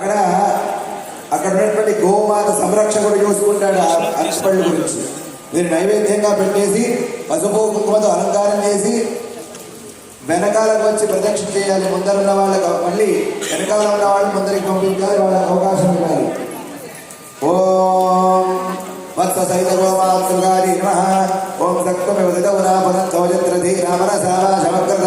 అక్కడ అక్కడ ఉన్నటువంటి గోమాత సంరక్షకుడు చూసుకుంటాడు ఆ గురించి. మీరు నైవేద్యంగా పెట్టేసి పసుపు కుంకుమతో అలంకారం చేసి వెనకాలకు వచ్చి ప్రదక్షిణ చేయాలి. ముందర ఉన్న వాళ్ళకి మళ్ళీ వెనకాల ఉన్న వాళ్ళు ముందరికి పంపించాలి వాళ్ళకి అవకాశం ఇవ్వాలి. ఓం వత్స సైత గోమాతృగారి నమ. ఓం సక్తమివ దిదవనాపనం సౌజత్రధీ రామన సారా సమగ్రత